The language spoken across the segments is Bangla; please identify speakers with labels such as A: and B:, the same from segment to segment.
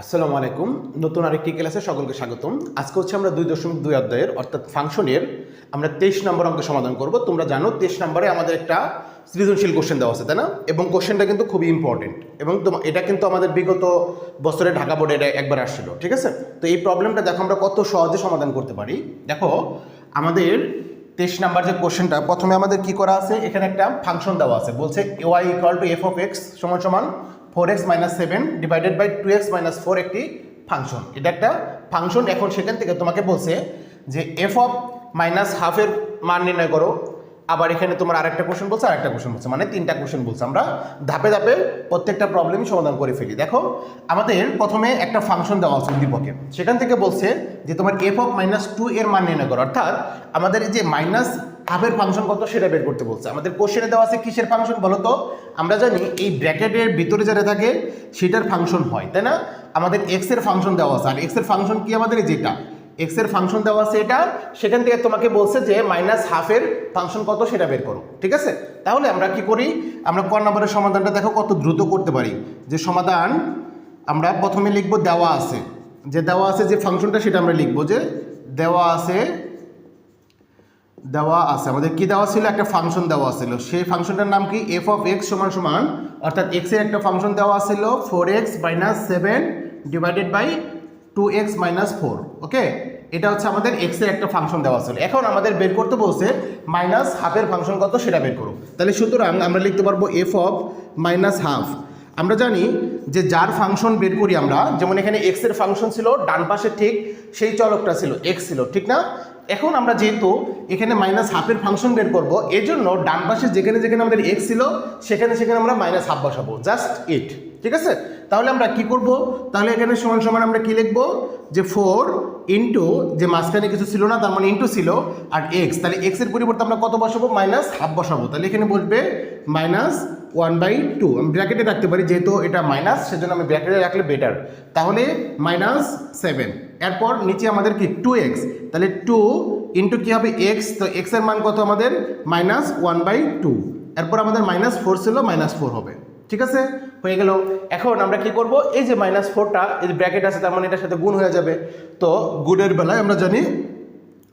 A: আসসালামু আলাইকুম। নতুন আরেকটি ক্লাসে সকলকে স্বাগতম। আজকে হচ্ছে আমরা দুই দশমিক দুই অধ্যায়ের, অর্থাৎ ফাংশনের, আমরা তেইশ নম্বর অঙ্ক সমাধান করব। তোমরা জানো, তেইশ নম্বরে আমাদের একটা সৃজনশীল কোশ্চেন দেওয়া আছে, তাই না? এবং কোশ্চেনটা কিন্তু খুবই ইম্পর্টেন্ট এবং এটা কিন্তু আমাদের বিগত বছরে ঢাকা বোর্ডে এটা একবার আসছিল, ঠিক আছে? তো এই প্রবলেমটা দেখো আমরা কত সহজে সমাধান করতে পারি। দেখো, আমাদের তেইশ নাম্বার যে কোশ্চেনটা প্রথমে আমাদের কি করা আছে? এখানে একটা ফাংশন দেওয়া আছে, বলছে Y equal to F of X সমান সমান four X minus seven divided by two X minus four একটি ফাংশন এটা একটা ফাংশন এখন সেখান থেকে তোমাকে বলছে যে এফ অফ মাইনাস হাফের মান নির্ণয় করো। আবার এখানে তোমার আরেকটা কোশ্চেন বলছে, আরেকটা কোশ্চেন বলছে। মানে তিনটা কোশ্চেন বলছে। আমরা ধাপে ধাপে প্রত্যেকটা প্রবলেমই সমাধান করে ফেলি। দেখো, আমাদের প্রথমে একটা ফাংশন দেওয়া আছে উদ্দীপকে। সেখান থেকে বলছে যে তোমার এফ অফ মাইনাস টু এর মান নির্ণয় করো। অর্থাৎ আমাদের যে মাইনাস হাফের ফাংশন কত সেটা বের করতে বলছে। আমাদের কোশ্চেনে দেওয়া আছে কিসের ফাংশন বলো তো? আমরা জানি এই ব্র্যাকেটের ভিতরে যেটা থাকে, সেটার ফাংশন হয়, তাই না? আমাদের এক্সের ফাংশন দেওয়া আছে। আর এক্সের ফাংশন কি আমাদের? যেটা। এক্সের ফাংশন দেওয়া আছে এটা। সেখান থেকে তোমাকে বলছে যে মাইনাস হাফের ফাংশন কত সেটা বের করো, ঠিক আছে? তাহলে আমরা কি করি? আমরা ক নম্বরের সমাধানটা দেখো, কত দ্রুত করতে পারি। যে সমাধান আমরা প্রথমে লিখব দেওয়া আছে। যে দেওয়া আছে যে ফাংশনটা সেটা আমরা লিখব যে দেওয়া আছে দেওয়া আছে। আমাদের কি দেওয়া ছিল? একটা ফাংশন দেওয়া ছিল। সেই ফাংশনটার নাম কি? এফ অফ এক্স সমান সমান, অর্থাৎ এক্সের একটা ফাংশন দেওয়া ছিল four X minus seven divided by two X minus four okay এটা হচ্ছে আমাদের এক্সের একটা ফাংশন দেওয়া ছিল। এখন আমাদের বের করতে বলছে মাইনাস হাফের ফাংশন কত সেটা বের করো। তাহলে সুতরাং আমরা লিখতে পারব এফ অফ মাইনাস হাফ আমরা জানি যে যার ফাংশন বের করি আমরা, যেমন এখানে এক্সের ফাংশন ছিল, ডান পাশে ঠিক সেই চলকটা ছিল এক্স ছিল, ঠিক না? এখন আমরা যেহেতু এখানে মাইনাস হাফের ফাংশন বের করব এই জন্য ডান পাশে যেখানে যেখানে আমাদের এক্স ছিল, সেখানে সেখানে আমরা মাইনাস হাফ বসাবো জাস্ট ইট ঠিক আছে? তাহলে আমরা কি করব? তাহলে এখানে সমান সমান আমরা কি লিখব? যে ফোর ইন্টু যে মাঝখানে কিছু ছিল না, তার মানে ইন্টু ছিল, আর এক্স তাহলে এক্সের পরিবর্তে আমরা কত বসাবো? মাইনাস হাফ বসাবো, তাহলে এখানে বসবে মাইনাস ওয়ান বাই টু আমি ব্র্যাকেটে রাখতে পারি, যেহেতু এটা মাইনাস সেজন্য আমি ব্র্যাকেটে রাখলে বেটার তাহলে মাইনাস সেভেন এরপর নিচে আমাদের কি টু এক্স তাহলে টু ইন্টু কী হবে এক্স তো এক্সের মান কত আমাদের? মাইনাস ওয়ান বাই টু এরপর আমাদের মাইনাস ফোর ছিল মাইনাস ফোর হবে। ঠিক আছে? হয়ে গেল। এখন আমরা কি করব? এই যে মাইনাস ফোরটা এই যে ব্র্যাকেট আছে, তার মানে এটার সাথে গুণ হয়ে যাবে। তো, গুণের বেলায় আমরা জানি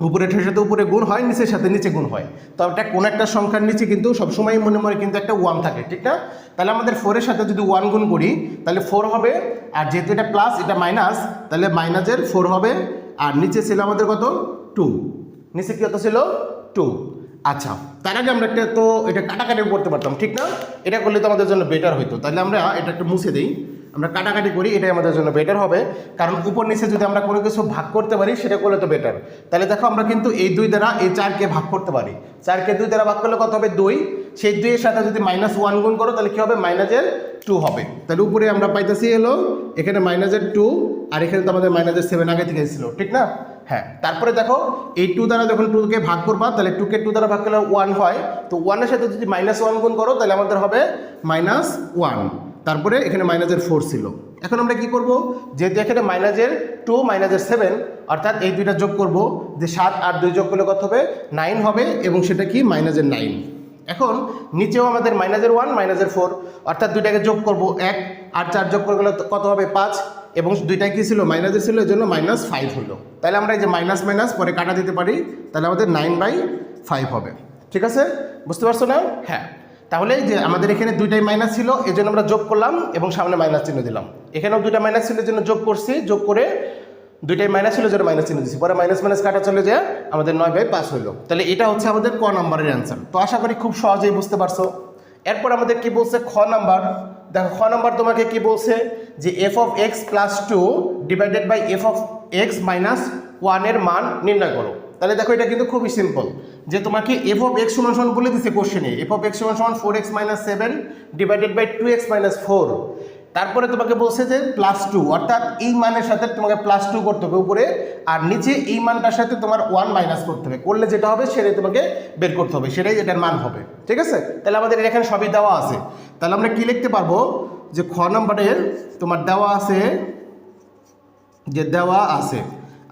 A: উপরের সাথে উপরে গুণ হয়, নিচের সাথে নিচে গুণ হয়। তো এটা কোন একটা সংখ্যার নিচে কিন্তু সবসময় মনে মনে কিন্তু একটা ওয়ান থাকে, ঠিক না? তাহলে আমাদের ফোরের সাথে যদি ওয়ান গুণ করি, তাহলে ফোর হবে, আর যেহেতু এটা প্লাস এটা মাইনাস তাহলে মাইনাসের ফোর হবে, আর নিচে ছিল আমাদের কত? টু নিচে কি কত ছিল? টু আচ্ছা তার আগে আমরা একটা তো এটা কাটাকাটি করতে পারতাম, ঠিক না? এটা করলে তো আমাদের জন্য বেটার হতো তাহলে আমরা এটা একটু মুছে দিই। আমরা কাটাকাটি করি, এটাই আমাদের জন্য বেটার হবে। কারণ উপর নিচে যদি আমরা কোনো কিছু ভাগ করতে পারি, সেটা করলে তো বেটার তাহলে দেখো আমরা কিন্তু এই দুই দ্বারা এই চারকে ভাগ করতে পারি। চারকে দুই দ্বারা ভাগ করলে কত হবে? দুই। সেই দুইয়ের সাথে যদি মাইনাস ওয়ান গুণ করো, তাহলে কী হবে? মাইনাসের টু হবে। তাহলে উপরে আমরা পাইতেছি এলো এখানে মাইনাসের টু আর এখানে তো আমাদের মাইনাসের সেভেন আগে থেকে ছিল ঠিক না? হ্যাঁ তারপরে দেখো, এই টু দ্বারা যখন টুকে ভাগ করবা, তাহলে টুকে টু দ্বারা ভাগ করলে ওয়ান হয়। তো ওয়ানের সাথে যদি মাইনাস ওয়ান গুণ করো, তাহলে আমাদের হবে মাইনাস ওয়ান তারপরে এখানে মাইনাসের ফোর ছিল। এখন আমরা কি করব? যেহেতু এখানে মাইনাসের টু মাইনাসের সেভেন অর্থাৎ এই দুইটা যোগ করব, যে সাত আর দুই যোগ করলে কত হবে? নাইন হবে, এবং সেটা কি? মাইনাসের নাইন এখন নিচেও আমাদের মাইনাসের ওয়ান মাইনাসের ফোর অর্থাৎ দুইটাকে যোগ করব এক, আর চার যোগ করে গেলে কত হবে? পাঁচ, এবং দুইটা কি ছিল? মাইনাসের ছিল এর জন্য মাইনাস ফাইভ হলো। তাহলে আমরা এই যে মাইনাস মাইনাস, পরে কাটা দিতে পারি, তাহলে আমাদের নাইন বাই ফাইভ হবে। ঠিক আছে? বুঝতে পারছ না? হ্যাঁ। তাহলে যে আমাদের এখানে দুইটাই মাইনাস ছিল এই জন্য আমরা যোগ করলাম এবং সামনে মাইনাস চিহ্ন দিলাম। এখানেও দুইটা মাইনাস ছিল জন্য যোগ করছি, যোগ করে দুইটাই মাইনাস ছিল যেটা মাইনাস চিহ্ন দিচ্ছি পরে মাইনাস মাইনাস কাটা চলে যায়, আমাদের নয় বাই পাঁচ হইল। তাহলে এটা হচ্ছে আমাদের ক নম্বরের অ্যান্সার তো আশা করি খুব সহজেই বুঝতে পারছ। এরপর আমাদের কি বলছে? খ নাম্বার। দেখো, খ নাম্বার তোমাকে কি বলছে? যে F of X plus two divided by F of X minus ওয়ানের মান নির্ণয় করো। তাহলে দেখো, এটা কিন্তু খুবই সিম্পল যে তোমাকে এফ অফ এক্স সমান সমান বলে দিচ্ছে কোশ্চেনে এফ অফ এক্স সমান সমান four X minus seven divided by two X minus four তারপরে তোমাকে বলছে যে প্লাস টু অর্থাৎ এই মানের সাথে তোমাকে প্লাস টু করতে হবে উপরে, আর নিচে এই মানটার সাথে তোমার ওয়ান মাইনাস করতে হবে। করলে যেটা হবে, সেটাই তোমাকে বের করতে হবে, সেটাই এটার মান হবে। ঠিক আছে? তাহলে আমাদের এখানে সবই দেওয়া আছে। তাহলে আমরা কি লিখতে পারব? যে খ নম্বরের তোমার দেওয়া আছে, যে দেওয়া আছে।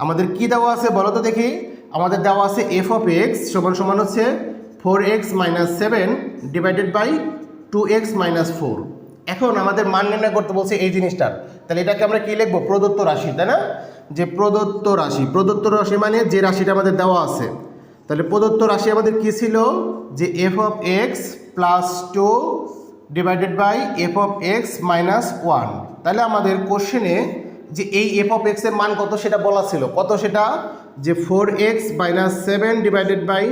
A: আমাদের কি দেওয়া আছে বলো তো দেখি। আমাদের দেওয়া আছে এফ অফ এক্স সমান সমান হচ্ছে four X minus seven divided by two X minus four এখন আমাদের মান নির্ণয় করতে বলছে এই জিনিসটার। তাহলে এটাকে আমরা কী লিখব? প্রদত্ত রাশি, তাই না? যে প্রদত্ত রাশি। প্রদত্ত রাশি মানে যে রাশিটা আমাদের দেওয়া আছে। তাহলে প্রদত্ত রাশি আমাদের কি ছিল? যে F of X plus two divided by F of X minus one তাহলে আমাদের কোশ্চেনে যে এই এফ অফ এক্সের মান কত সেটা বলা ছিল। কত সেটা? যে four X minus seven divided by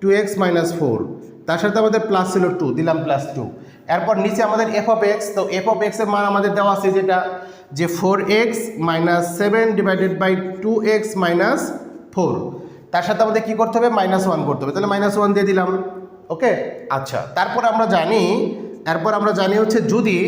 A: two X minus four তার সাথে আমাদের প্লাস ছিল টু দিলাম প্লাস টু এরপর নিচে আমাদের এফ অফ এক্স তো এফ অফ এক্সের মান আমাদের দেওয়া আছে যেটা যে four X minus seven divided by two X minus four তার সাথে আমাদের কী করতে হবে? মাইনাস ওয়ান করতে হবে। তাহলে মাইনাস ওয়ান দিয়ে দিলাম। ওকে আচ্ছা। তারপর আমরা জানি এরপর আমরা জানি হচ্ছে যদি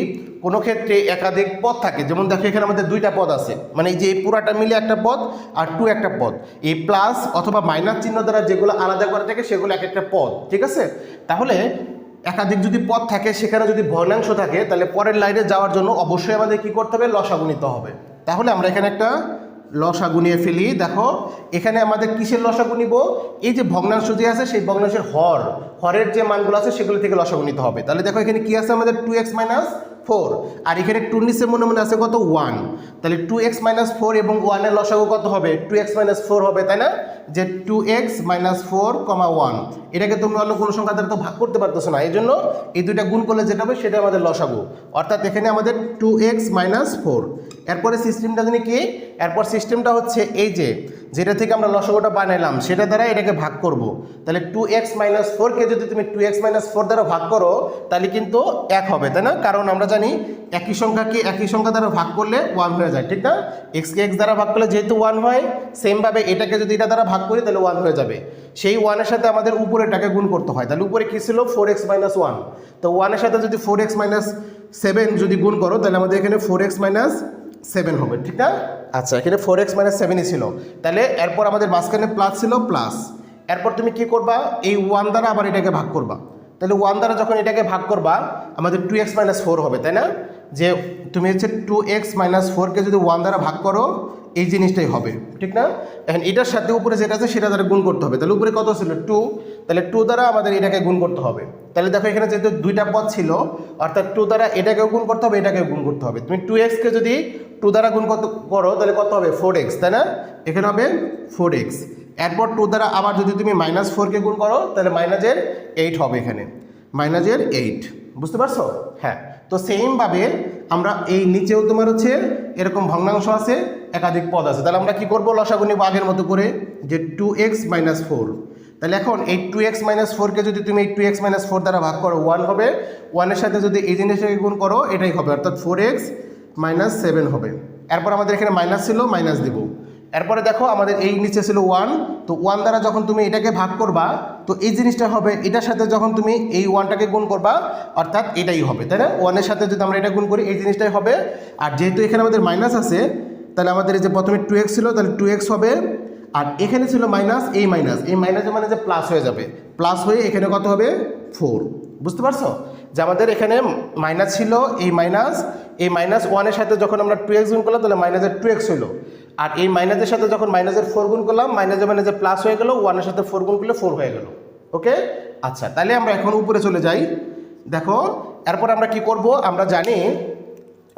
A: কোনো ক্ষেত্রে একাধিক পদ থাকে। যেমন দেখো, এখানে আমাদের দুইটা পদ আছে। মানে এই যে পুরাটা মিলে একটা পদ আর টু একটা পদ। এই প্লাস অথবা মাইনাস চিহ্ন দ্বারা যেগুলো আলাদা করা থাকে, সেগুলো এক একটা পদ। ঠিক আছে? তাহলে একাধিক যদি পদ থাকে, সেখানে যদি ভগ্নাংশ থাকে, তাহলে পরের লাইনে যাওয়ার জন্য অবশ্যই আমাদের কি করতে হবে? লসাগুণিত হবে। তাহলে আমরা এখানে একটা লসাগু নিয়ে ফেলি। দেখো, এখানে আমাদের কিসের লসা গুনিব এই যে ভগ্নাংশ যে আছে, সেই ভগ্নাংশের হর। হরের যে মানগুলো আছে, সেগুলো থেকে লসাগু নিতে হবে। তাহলে দেখো, এখানে কি আছে আমাদের? টু এক্স মাইনাস ফোর আর এখানে টু নিচে মনে মনে আছে কত? ওয়ান তাহলে টু এক্স মাইনাস ফোর এবং ওয়ানের লসাগু কত হবে? টু এক্স মাইনাস ফোর হবে, তাই না? যে two X minus four comma one এটাকে তোমরা অন্য কোনো সংখ্যা দ্বারা তো ভাগ করতে পারতেছো না। এই জন্য এই দুইটা গুণ করলে যেটা হবে, সেটা আমাদের লসাগু। অর্থাৎ এখানে আমাদের টু এক্স মাইনাস ফোর এরপরে সিস্টেমটা জানি কি? এরপর সিস্টেমটা হচ্ছে এই যে, যেটা থেকে আমরা লসাগুটা বানাইলাম, সেটা দ্বারা এটাকে ভাগ করব। তাহলে টু এক্স মাইনাস ফোরকে যদি তুমি টু এক্স মাইনাস ফোর দ্বারা ভাগ করো, তাহলে কিন্তু এক হবে, তাই না? কারণ আমরা জানি একই সংখ্যাকে একই সংখ্যা দ্বারা ভাগ করলে ওয়ান হয়ে যায়, ঠিক না? এক্সকে এক্স দ্বারা ভাগ করলে যেহেতু ওয়ান হয় সেমভাবে এটাকে যদি এটা দ্বারা ভাগ করি, তাহলে ওয়ান হয়ে যাবে। সেই ওয়ানের সাথে আমাদের উপরেটাকে গুণ করতে হয়। তাহলে উপরে কী ছিল? ফোর এক্স মাইনাস ওয়ান তো ওয়ানের সাথে যদি ফোর এক্স মাইনাস সেভেন যদি গুণ করো, তাহলে আমাদের এখানে ফোর এক্স মাইনাস সেভেন হবে ঠিক না আচ্ছা এখানে ফোর এক্স মাইনাস সেভেনই ছিল। তাহলে এরপর আমাদের মাঝখানে প্লাস ছিল প্লাস এরপর তুমি কি করবা? এই ওয়ান দ্বারা আবার এটাকে ভাগ করবা। তাহলে ওয়ান দ্বারা যখন এটাকে ভাগ করবা, আমাদের টু এক্স মাইনাস ফোর হবে, তাই না? যে তুমি হচ্ছে টু এক্স মাইনাস ফোরকে যদি ওয়ান দ্বারা ভাগ করো, এই জিনিসটাই হবে, ঠিক না? এখন এটার সাথে উপরে যেটা আছে, সেটা দ্বারা গুণ করতে হবে। তাহলে উপরে কত ছিল? টু তাহলে টু দ্বারা আমাদের এটাকে গুণ করতে হবে। তাহলে দেখো এখানে যেহেতু দুইটা পদ ছিল, অর্থাৎ টু দ্বারা এটাকেও গুণ করতে হবে, এটাকেও গুণ করতে হবে। তুমি টু এক্সকে যদি টু দ্বারা গুণ কত করো, তাহলে কত হবে? ফোর এক্স তাই না? এখানে হবে ফোর এক্স এরপর টু দ্বারা আবার যদি তুমি মাইনাস ফোরকে গুণ করো, তাহলে মাইনাসের এইট হবে এখানে। মাইনাসের এইট বুঝতে পারছ? হ্যাঁ। তো সেমভাবে আমরা এই নিচেও তোমার হচ্ছে এরকম ভগ্নাংশ আছে, একাধিক পদ আছে। তাহলে আমরা কি করব? লসাগু নিব আগের মতো করে যে টু এক্স মাইনাস ফোর তাহলে এখন এই টু এক্স মাইনাস ফোরকে যদি তুমি এই টু এক্স মাইনাস ফোর দ্বারা ভাগ করো ওয়ান হবে। ওয়ানের সাথে যদি এই জিনিসটাকে গুণ করো, এটাই হবে। অর্থাৎ ফোর এক্স মাইনাস সেভেন হবে। এরপর আমাদের এখানে মাইনাস ছিল মাইনাস দিব। এরপরে দেখো আমাদের এই নিচে ছিল ওয়ান তো ওয়ান দ্বারা যখন তুমি এটাকে ভাগ করবা, তো এই জিনিসটা হবে, এটার সাথে যখন তুমি এই ওয়ানটাকে গুণ করবা, অর্থাৎ এটাই হবে, তাই না? ওয়ানের সাথে যদি আমরা এটা গুণ করি, এই জিনিসটাই হবে। আর যেহেতু এখানে আমাদের মাইনাস আছে, তাহলে আমাদের যে প্রথমে টু এক্স ছিল, তাহলে টু এক্স হবে। আর এখানে ছিল মাইনাস এই মাইনাস এই মাইনাসে মানে যে প্লাস হয়ে যাবে। প্লাস হয়ে এখানে কত হবে? ফোর বুঝতে পারছ? যে আমাদের এখানে মাইনাস ছিল এই মাইনাস এই মাইনাস ওয়ানের সাথে যখন আমরা টু এক্স গুণ করলাম, তাহলে মাইনাসের টু এক্স হলো আর এই মাইনাসের সাথে যখন মাইনাসের ফোর গুণ করলাম মাইনাসে মাইনাসে প্লাস হয়ে গেল ওয়ানের সাথে ফোর গুণ করলে ফোর হয়ে গেল। ওকে আচ্ছা তাহলে আমরা এখন উপরে চলে যাই। দেখো, এরপর আমরা কি করব? আমরা জানি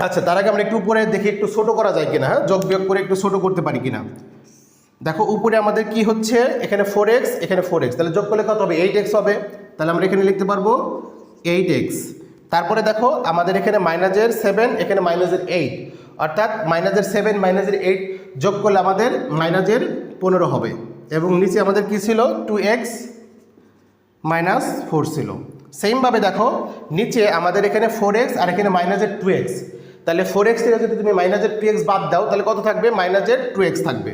A: আচ্ছা তার আগে আমরা একটু উপরে দেখি, একটু ছোটো করা যায় কিনা হ্যাঁ? যোগ বিয়োগ করে একটু ছোটো করতে পারি কিনা। দেখো, উপরে আমাদের কি হচ্ছে? এখানে ফোর এক্স এখানে ফোর এক্স তাহলে যোগ করলে কত হবে? এইট এক্স হবে। তাহলে আমরা এখানে লিখতে পারব এইট এক্স তারপরে দেখো আমাদের এখানে মাইনাসের সেভেন এখানে মাইনাসের এইট অর্থাৎ মাইনাসের সেভেন মাইনাসের এইট যোগ করলে আমাদের মাইনাসের পনেরো হবে। এবং নিচে আমাদের কি ছিল? টু এক্স মাইনাস ফোর ছিল। সেমভাবে দেখো, নিচে আমাদের এখানে ফোর এক্স আর এখানে মাইনাসের টু এক্স তাহলে ফোর এক্স থেকে যদি তুমি মাইনাসের টু এক্স বাদ দাও, তাহলে কত থাকবে? মাইনাসের টু এক্স থাকবে।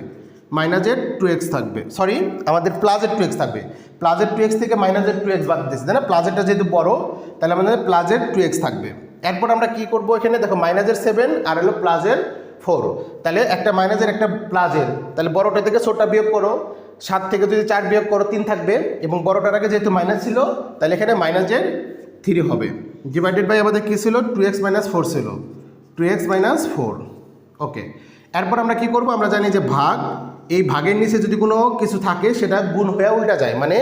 A: মাইনাসের টু এক্স থাকবে। সরি আমাদের প্লাজের টু এক্স থাকবে। প্লাজের টু এক্স থেকে মাইনাসের টু এক্স বাদ দিচ্ছি তাই না? প্লাজেরটা যেহেতু বড়, তাহলে আমাদের প্লাজের টু এক্স থাকবে। এরপর আমরা কি করব এখানে? দেখো মাইনাসের সেভেন আর হলো প্লাজের ফোর তাহলে একটা মাইনাসের একটা প্লাজের তাহলে বড়টা থেকে ছোটটা বিয়োগ করো। সাত থেকে যদি চার বিয়োগ করো, তিন থাকবে। এবং বড়টার আগে যেহেতু মাইনাস ছিল, তাহলে এখানে মাইনাসের থ্রি হবে। ডিভাইডেড বাই আমাদের কী ছিল? টু এক্স মাইনাস ফোর ছিল। Two X minus four okay এরপর আমরা কি করব? আমরা জানি যে ভাগ এই ভাগের নিচে যদি কোনো কিছু থাকে, সেটা গুণ হয়ে উল্টা যায়। মানে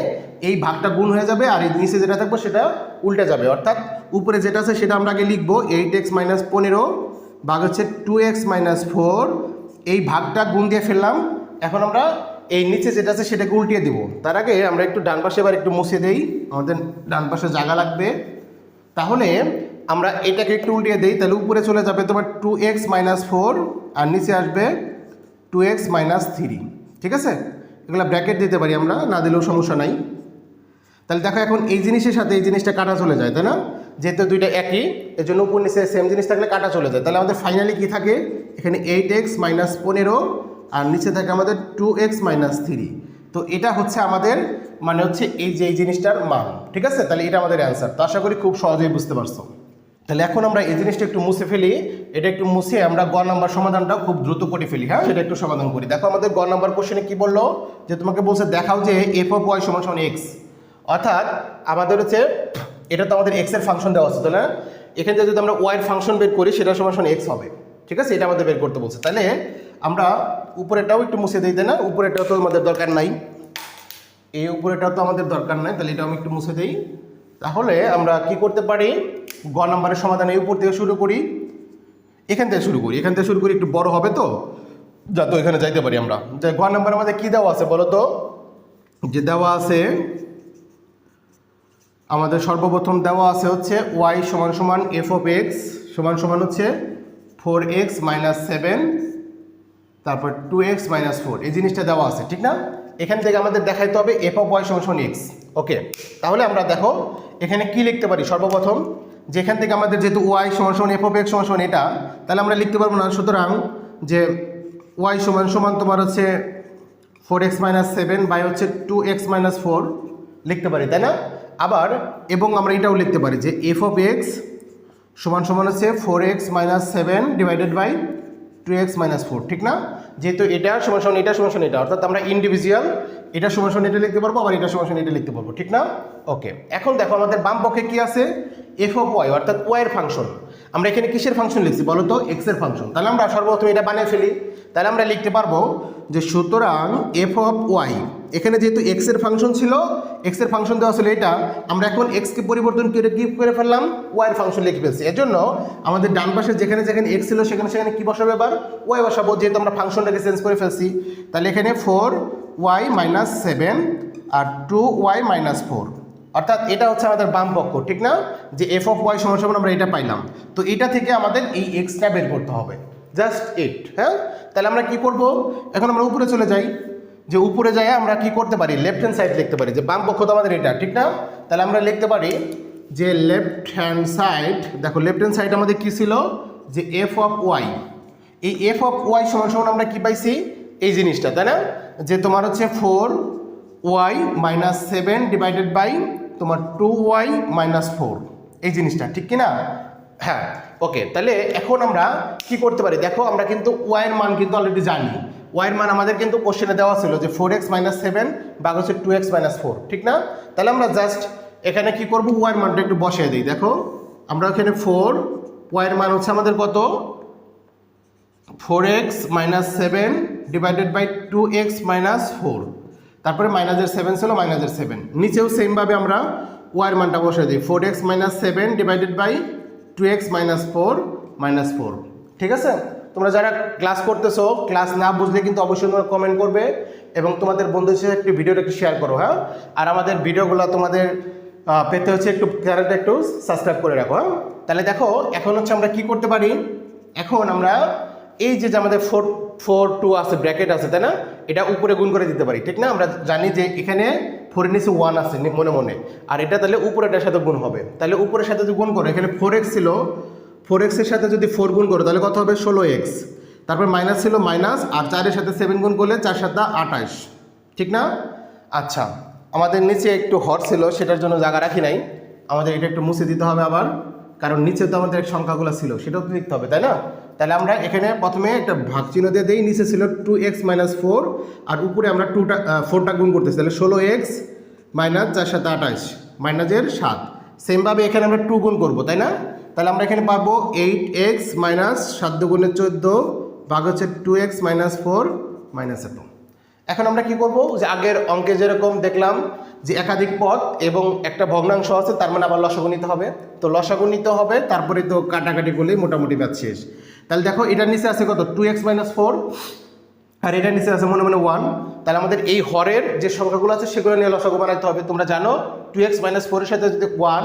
A: এই ভাগটা গুণ হয়ে যাবে আর এই নিচে যেটা থাকবে, সেটা উল্টে যাবে। অর্থাৎ উপরে যেটা আছে, সেটা আমরা আগে লিখব। এইট এক্স মাইনাস পনেরো ভাগ হচ্ছে টু এক্স মাইনাস ফোর। এই ভাগটা গুণ দিয়ে ফেললাম। এখন আমরা এই নিচে যেটা আছে, সেটাকে উল্টিয়ে দিব। তার আগে আমরা একটু ডান পাশে এবার একটু মুছে দেই। আমাদের ডান পাশে জায়গা লাগবে। তাহলে আমরা এটাকে একটু উল্টিয়ে দিই। তাহলে উপরে চলে যাবে তোমার টু এক্স মাইনাস ফোর, আর নিচে আসবে টু এক্স মাইনাস থ্রি ঠিক আছে? এগুলো ব্র্যাকেট দিতে পারি আমরা, না দিলেও সমস্যা নাই। তাহলে দেখো এখন এই জিনিসের সাথে এই জিনিসটা কাটা চলে যায়, তাই না? যেহেতু দুইটা একই এর জন্য উপর নিচে সেম জিনিস থাকলে কাটা চলে যায়। তাহলে আমাদের ফাইনালি কী থাকে? এখানে এইট এক্স মাইনাস পনেরো, আর নিচে থাকে আমাদের টু এক্স মাইনাস থ্রি তো এটা হচ্ছে আমাদের মানে হচ্ছে এই যে এই জিনিসটার মান, ঠিক আছে? তাহলে এটা আমাদের অ্যান্সার তো আশা করি খুব সহজেই বুঝতে পারছ। তাহলে এখন আমরা এই জিনিসটা একটু মুছে ফেলি, এটা একটু মুছে আমরা গ নাম্বার সমাধানটা খুব দ্রুত করে ফেলি হ্যাঁ? সেটা একটু সমাধান করি। দেখো আমাদের গ নাম্বার কোশ্চেনে কি বলল? যে তোমাকে বলছে দেখাও যে এফ অফ ওয়াই সমান সমান এক্স অর্থাৎ আমাদের হচ্ছে, এটা তো আমাদের এক্সের ফাংশন দেওয়া আছে না? এখান যদি আমরা ওয়াই এর ফাংশন বের করি, সেটা সমান সমান এক্স হবে। ঠিক আছে? এটা আমাদের বের করতে বলছে। তাহলে আমরা উপরেটাও একটু মুছে দিই না? উপরেটাও তো আমাদের দরকার নাই। এই উপরেটাও তো আমাদের দরকার নাই, তাহলে এটাও আমি একটু মুছে দিই। তাহলে আমরা কি করতে পারি? গ নাম্বারের সমাধান এই উপর থেকে শুরু করি। এখান থেকে শুরু করি, এখান থেকে শুরু করি, একটু বড় হবে তো? যা তো এখানে যাইতে পারি আমরা। যে গ নাম্বার আমাদের কি দেওয়া আছে বলো তো? যে দেওয়া আছে, আমাদের সর্বপ্রথম দেওয়া আছে হচ্ছে ওয়াই সমান সমান এফ অফ এক্স সমান সমান হচ্ছে ফোর এক্স মাইনাস সেভেন তারপর টু এক্স মাইনাস ফোর এই জিনিসটা দেওয়া আছে, ঠিক না? এখান থেকে আমাদের দেখাইতে হবে এফ অফ ওয়াই সমান সমান এক্স ওকে, তাহলে আমরা দেখো, এখানে কি লিখতে পারি সর্বপ্রথম? যেখান থেকে আমাদের যেহেতু ওয়াই সমান সমান এফ এক্স সমান সমান এটা, তাহলে আমরা লিখতে পারব না। সুতরাং যে ওয়াই সমান সমান তোমার হচ্ছে four X minus seven by হচ্ছে টু এক্স মাইনাস ফোর লিখতে পারি, তাই না? আবার, এবং আমরা এটাও লিখতে পারি যে এফ অফ এক্স সমান সমান হচ্ছে four X minus seven divided by two X minus four ঠিক না? যেহেতু এটা সমান সমান এটা সমান সমান এটা, অর্থাৎ আমরা ইন্ডিভিজুয়াল এটা সমান সমান এটা লিখতে পারব, আবার এটা সমান সমান এটা লিখতে পারব, ঠিক না? ওকে এখন দেখো আমাদের বাম পক্ষে কী আছে? এফ অফ ওয়াই অর্থাৎ ওয়াইয়ের ফাংশন আমরা এখানে কিসের ফাংশন লিখছি বলো তো? এক্সের ফাংশন তাহলে আমরা সর্বপ্রথম এটা বানিয়ে ফেলি। তাহলে আমরা লিখতে পারব যে সুতরাং এফ অফ ওয়াই এখানে যেহেতু এক্সের ফাংশন ছিল এক্সের ফাংশন দেওয়া ছিল এটা, আমরা এখন এক্সকে পরিবর্তন করে কি করে ফেললাম? ওয়াই এর ফাংশন লিখে ফেলছি। এর জন্য আমাদের ডান পাশে যেখানে যেখানে এক্স ছিল, সেখানে সেখানে কি বসাবো এবার? ওয়াই বসাবো, যেহেতু আমরা ফাংশনটাকে চেঞ্জ করে ফেলছি। তাহলে এখানে ফোর ওয়াই মাইনাস সেভেন আর টু ওয়াই মাইনাস ফোর অর্থাৎ এটা হচ্ছে আমাদের বাম পক্ষ, ঠিক না? যে এফ অফ ওয়াই সমান সমান আমরা এটা পাইলাম। তো এটা থেকে আমাদের এই এক্সটা বের করতে হবে। জাস্ট এইট হ্যাঁ? তাহলে আমরা কি করব? এখন আমরা উপরে চলে যাই। যে উপরে যাই আমরা কি করতে পারি? লেফট হ্যান্ড সাইড লিখতে পারি। যে বাম পক্ষ তো আমাদের এটা, ঠিক না? তাহলে আমরা লিখতে পারি যে লেফট হ্যান্ড সাইড দেখো লেফট হ্যান্ড সাইড আমাদের কি ছিল? যে এফ অফ ওয়াই এই এফ অফ ওয়াই সমান সমান আমরা কি পাইছি? এই জিনিসটা, তাই না? যে তোমার হচ্ছে four Y minus seven divided by তোমার টু ওয়াই মাইনাস ফোর এই জিনিসটা, ঠিক কি না হ্যাঁ ওকে তাহলে এখন আমরা কি করতে পারি? দেখো, আমরা কিন্তু ওয়াইয়ের মান কিন্তু অলরেডি জানি। ওয়াইয়ের মান আমাদের কিন্তু কোশ্চেনে দেওয়া ছিল যে ফোর এক্স মাইনাস সেভেন বা হচ্ছে টু এক্স মাইনাস ফোর ঠিক না? তাহলে আমরা জাস্ট এখানে কি করব? ওয়াইয়ের মানটা একটু বসিয়ে দিই। দেখো, আমরা এখানে ফোর ওয়াইয়ের মান হচ্ছে আমাদের কত? Four X minus seven divided by two X minus four তারপরে মাইনাসের সেভেন ছিল মাইনাসের সেভেন নিচেও সেমভাবে আমরা ওয়ার মানটা বসে দিই। Four X minus seven divided by two X minus four minus four ঠিক আছে? তোমরা যারা ক্লাস করতেছো ক্লাস না বুঝলে কিন্তু অবশ্যই তোমরা কমেন্ট করবে এবং তোমাদের বন্ধুদের সাথে একটু ভিডিওটা একটু শেয়ার করো হ্যাঁ? আর আমাদের ভিডিওগুলো তোমাদের পেতে হচ্ছে একটু চ্যানেলটা একটু সাবস্ক্রাইব করে রাখো হ্যাঁ? তাহলে দেখো, এখন হচ্ছে আমরা কি করতে পারি? এখন আমরা এই যে যে আমাদের ফোর ফোর টু আছে ব্র্যাকেট আছে, তাই না? এটা উপরে গুণ করে দিতে পারি, ঠিক না? আমরা জানি যে এখানে ফোরের নিচে ওয়ান আছে মনে মনে। আর এটা তাহলে উপরেটার সাথে গুণ হবে। তাহলে উপরের সাথে যদি গুণ করো, এখানে ফোর এক্স ছিল ফোর এক্সের সাথে যদি ফোর গুণ করো, তাহলে কত হবে? ষোলো এক্স তারপর মাইনাস ছিল মাইনাস আর চারের সাথে সেভেন গুণ করলে চার সাতটা আঠাশ। ঠিক না? আচ্ছা আমাদের নিচে একটু হর ছিল, সেটার জন্য জায়গা রাখি নাই। আমাদের এটা একটু মুছে দিতে হবে আবার, কারণ নিচে তো আমাদের সংখ্যাগুলো ছিল, সেটাও তো লিখতে হবে, তাই না? তাহলে আমরা এখানে প্রথমে একটা ভাগ চিহ্ন দিয়ে দিই, নিচে ছিল টু এক্স মাইনাস ফোর আর উপরে আমরা টুটা ফোরটা গুণ করতেছি। তাহলে ষোলো এক্স মাইনাস চার সাত আঠাশ মাইনাসের সাত। সেমভাবে এখানে আমরা টু গুণ করব, তাই না? তাহলে আমরা এখানে পাবো এইট এক্স মাইনাস সাত দুগুণের চোদ্দ, ভাগ হচ্ছে two x minus four minus এখন আমরা কি করব? যে আগের অঙ্কে যেরকম দেখলাম যে একাধিক পদ এবং একটা ভগ্নাংশ আছে, তার মানে আবার লসাগু নিতে হবে। তো লসাগু নিতে হবে, তারপরে তো কাটাকাটি করলেই মোটামুটি ব্যাচ শেষ। তাহলে দেখো, এটার নিচে আছে কত? টু এক্স মাইনাস ফোর আর এটার নিচে আছে মনে মনে ওয়ান তাহলে আমাদের এই হরের যে সংখ্যাগুলো আছে, সেগুলো নিয়ে লসাগু বানাইতে হবে। তোমরা জানো টু এক্স মাইনাস ফোরের সাথে যদি ওয়ান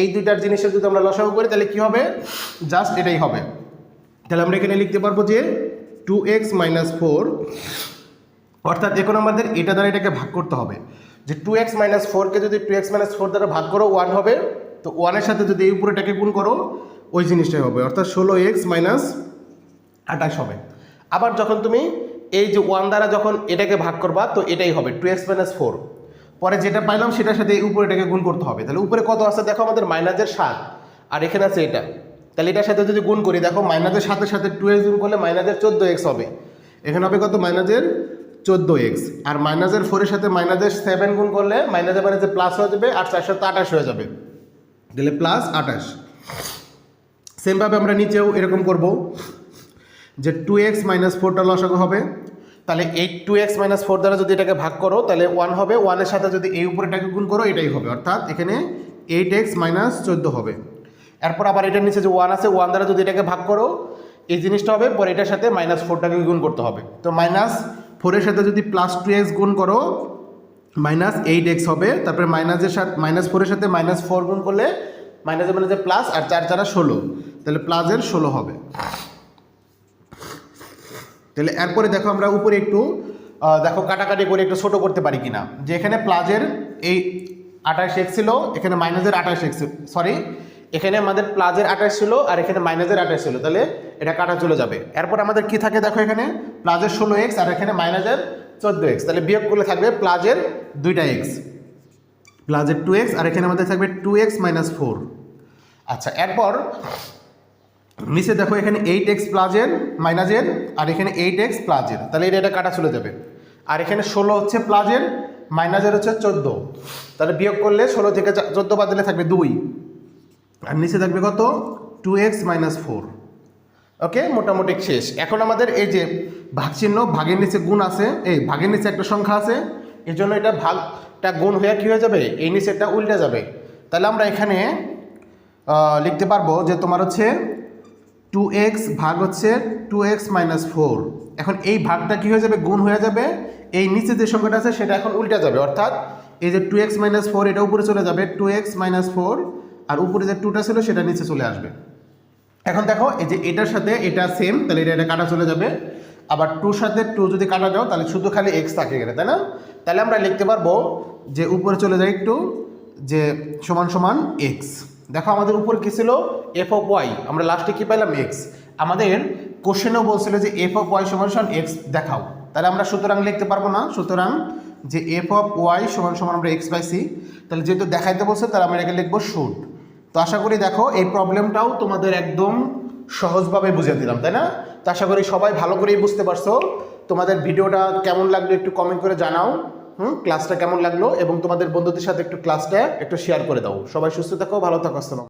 A: এই দুইটার জিনিসের যদি আমরা লসাগু করি, তাহলে কী হবে? জাস্ট এটাই হবে। তাহলে আমরা এখানে লিখতে পারব যে টু এক্স মাইনাস ফোর অর্থাৎ এখন আমাদের এটা দ্বারা এটাকে ভাগ করতে হবে। যে টু এক্স মাইনাস ফোরকে যদি টু এক্স মাইনাস ফোর দ্বারা ভাগ করো ওয়ান হবে, তো ওয়ানের সাথে যদি এই উপরেটাকে গুণ করো, ওই জিনিসটাই হবে। অর্থাৎ ষোলো এক্স মাইনাস আঠাশ হবে। আবার যখন তুমি এই যে ওয়ান দ্বারা যখন এটাকে ভাগ করবা, তো এটাই হবে টু এক্স মাইনাস ফোর পরে যেটা পাইলাম, সেটার সাথে এই উপরে এটাকে গুণ করতে হবে। তাহলে উপরে কত আছে? দেখো আমাদের মাইনাসের সাত। আর এখানে আছে এটা। তাহলে এটার সাথে যদি গুণ করি, দেখো মাইনাসের সাথে সাথে টু এক্স গুণ করলে মাইনাসের চোদ্দ এক্স হবে। এখানে হবে কত? মাইনাসের চোদ্দ এক্স আর মাইনাসের ফোরের সাথে মাইনাসের সেভেন গুণ করলে মাইনাসে মাইনাসে প্লাস হয়ে যাবে আর চার সাথে আঠাশ হয়ে যাবে। তাহলে প্লাস আঠাশ। সেমভাবে আমরা নিচেও এরকম করব যে টু এক্স মাইনাস ফোরটা লসাগু হবে। তাহলে এই টু এক্স মাইনাস ফোর দ্বারা যদি এটাকে ভাগ করো, তাহলে ওয়ান হবে ওয়ানের সাথে যদি এই উপরেটাকে গুণ করো, এটাই হবে। অর্থাৎ এখানে এইট এক্স মাইনাস চোদ্দ হবে। এরপর আবার এটার নিচে যে ওয়ান আছে ওয়ান দ্বারা যদি এটাকে ভাগ করো, এই জিনিসটা হবে, পরে এটার সাথে মাইনাস ফোরটাকে গুণ করতে হবে। তো মাইনাস ফোরের সাথে যদি প্লাস টু এক্স গুণ করো মাইনাস এইট এক্স হবে, তারপরে মাইনাসের সাথে মাইনাস ফোরের সাথে মাইনাস ফোর গুণ করলে মাইনাসে মাইনাসে প্লাস আর চার চারা ষোলো, তাহলে প্লাসের ষোলো হবে। তাহলে এরপরে দেখো আমরা উপরে একটু দেখো কাটাকাটি করে একটু ছোট করতে পারি কিনা। যে এখানে প্লাজের এই আঠাশ এক্স ছিল, এখানে মাইনাসের আঠাশ এক্স সরি এখানে আমাদের প্লাজের আঠাশ ছিল আর এখানে মাইনাসের আঠাশ ছিল। তাহলে এটা কাটা চলে যাবে। এরপর আমাদের কি থাকে দেখো এখানে? প্লাজের ষোলো এক্স আর এখানে মাইনাসের চোদ্দ এক্স তাহলে বিয়োগ করলে থাকবে প্লাজের দুইটা এক্স প্লাজের টু এক্স আর এখানে আমাদের থাকবে টু এক্স মাইনাস ফোর আচ্ছা এরপর নিচে দেখো এখানে এইট এক্স প্লাজের মাইনাসের আর এখানে এইট এক্স প্লাজের তাহলে এটা এটা কাটা চলে যাবে। আর এখানে ষোলো হচ্ছে প্লাজের মাইনাসের হচ্ছে চোদ্দ। তাহলে বিয়োগ করলে ষোলো থেকে চোদ্দ বাদ দিলে থাকবে দুই। আর নিচে থাকবে কত? Two x minus four okay মোটামুটি শেষ। এখন আমাদের এই যে ভাগ চিহ্ন ভাগের নিচে গুণ আছে, এই ভাগের নিচে একটা সংখ্যা আছে, এই জন্য এটা ভাগটা গুণ হয়ে কী হয়ে যাবে? এই নিচেরটা উল্টে যাবে। তাহলে আমরা এখানে লিখতে পারব যে তোমার হচ্ছে টু এক্স ভাগ হচ্ছে টু এক্স মাইনাস ফোর এখন এই ভাগটা কী হয়ে যাবে? গুণ হয়ে যাবে। এই নিচে যে সংখ্যাটা আছে, সেটা এখন উল্টে যাবে। অর্থাৎ এই যে টু এক্স মাইনাস ফোর এটা উপরে চলে যাবে। টু এক্স মাইনাস ফোর আর উপরে যে টুটা ছিল সেটা নিচে চলে আসবে। এখন দেখো, এই যে এটার সাথে এটা সেম তাহলে এটা এটা কাটা চলে যাবে। আবার টুর সাথে টু যদি কাটা যাও তাহলে শুধু খালি এক্স থাকে গেলে তাই না? তাহলে আমরা লিখতে পারব যে উপরে চলে যায় একটু, যে সমান সমান এক্স দেখো আমাদের উপর কি ছিল? এফ অফ ওয়াই আমরা লাস্টে কি পেলাম এক্স আমাদের কোশ্চেনেও বলছিল যে এফ অফ ওয়াই সমান সমান এক্স দেখাও। তাহলে আমরা সুতরাং লিখতে পারব না, সুতরাং যে এফ অফ ওয়াই সমান সমান আমরা এক্স পাইছি। তাহলে যেহেতু দেখাইতে বলছে, তাহলে আমরা এখানে লিখব শুট তো আশা করি দেখো, এই প্রবলেমটাও তোমাদের একদম সহজভাবে বুঝিয়ে দিলাম, তাই না? তো আশা করি সবাই ভালো করেই বুঝতে পারছ। তোমাদের ভিডিওটা কেমন লাগল একটু কমেন্ট করে জানাও। হুম ক্লাসটা কেমন লাগল? এবং তোমাদের বন্ধুদের সাথে একটু ক্লাসটা একটু শেয়ার করে দাও। সবাই সুস্থ থাকো, ভালো থাকো, আসসালাম